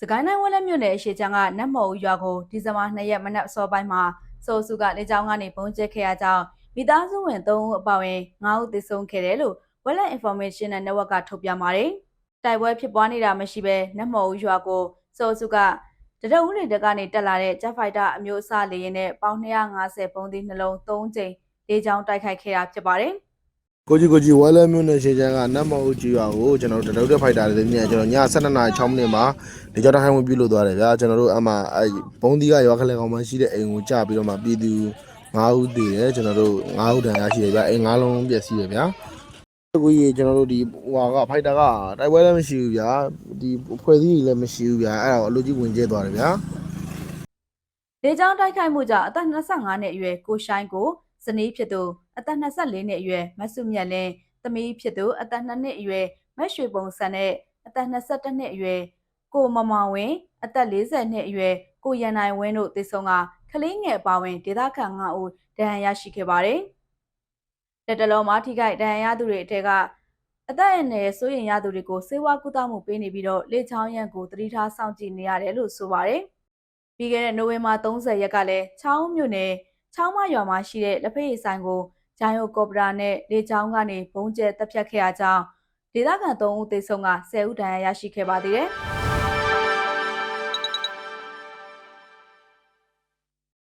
စကိုင်းတိုင်းဝက်လက်မြို့နယ်အရှိချမ်းကနတ်မော်ဦးရွာကိုဒီဇင်ဘာ2ရက်မနက်အစောပိုင်းမှာစိုးစုကလေကြောင်းကနေပုံကျက်ခဲ့ရကြောင်းမိသားစုဝင်3ဦးအပါအဝင်9ဦးသေဆုံးခဲ့တယ်လို့ Wetland Information Network ကထုတ်ပြန်ပါတယ်။တိုက်ပွဲဖြစ်ပွားနေတာမရှိဘဲနတ်မော်ဦးရွာကိုစိုးစုကတရဦးလေတက်ကနေတက်လာတဲ့ Jet Fighter အမျိုးအစားလေယာဉ်နဲ့ပေါင်250ပုံးသီးနှလုံး3ကြိမ်လေကြောင်းတိုက်ခိုက်ခဲ့တာဖြစ်ပါတယ်။ကိုကြီးကိုကြီးဝဲလဲမြို့နယ်ရှေ့ချမ်းကနတ်မော်ဦးကြီးရွာကိုကျွန်တော်တို့တရုတ်တက်ဖိုက်တာတွေမြင်ကျွန်တော်ည7:06နာရီ6မိနစ်မှာ ဒီကြောက်တိုင်းဝင်ပြုလုပ်သွားတယ်ဗျာကျွန်တော်တို့အမှအဲဘုံဒီကရွာခလဲကောင်မှရှိတဲ့အိမ်ကိုကြပြီးတော့မှပြည်သူ9ဦးတည်တယ်ကျွန်တော်တို့9ဦးတန်ရရှိတယ်ဗျာအိမ်9လုံးပျက်စီးတယ်ဗျာကိုကြီးကျွန်တော်တို့ဒီဟွာကဖိုက်တာကတိုက်ပွဲလည်းမရှိဘူးဗျာဒီဖွဲ့စည်းကြီးလည်းမရှိဘူးဗျာအဲ့ဒါကိုအလိုကြီးဝင်ကျဲသွားတယ်ဗျာလေကြောင်းတိုက်ခိုက်မှုကြောင့်အသက်25နှစ်အရွယ်ကိုရှိုင်းကိုဇနီးဖြစ်သူအသက်24နှစ်အရွယ်မဆုမြတ်လင်းသမီးဖြစ်သူအသက်2နှစ်အရွယ်မက်ရွှေပုံစံနဲ့အသက်22နှစ်အရွယ် ကိုမမောင်ဝင်းအသက်40နှစ်အရွယ်ကိုရန်နိုင်ဝင်းတို့သေဆုံးကကလေးငယ်အပါအဝင်ဒေသခံ9ဦးဒဏ်ရာရရှိခဲ့ပါတယ်။တက်တလုံးမှာထိခိုက်ဒဏ်ရာရသူတွေအထက်ကအသက်အန္တရာယ်စိုးရိမ်ရသူတွေကိုစေဝါကုသမှုပေးနေပြီးတော့လေချောင်းရံကိုတတိထားစောင့်ကြည့်နေရတယ်လို့ဆိုပါတယ်။ပြီးခဲ့တဲ့နိုဝင်ဘာ30ရက်ကလည်းချောင်းမြို့နယ်ချောင်းမရွာမှာရှိတဲ့လက်ဖက်ရည်ဆိုင်ကိုဂျိုင်ယိုကော်ပရာနဲ့လေချောင်းကနေဘုံကျဲတပ်ဖြတ်ခဲ့ရကြောင်းဒေသခံ3ဦးသေဆုံးက10ဦးဒဏ်ရာရရှိခဲ့ပါသေးတယ်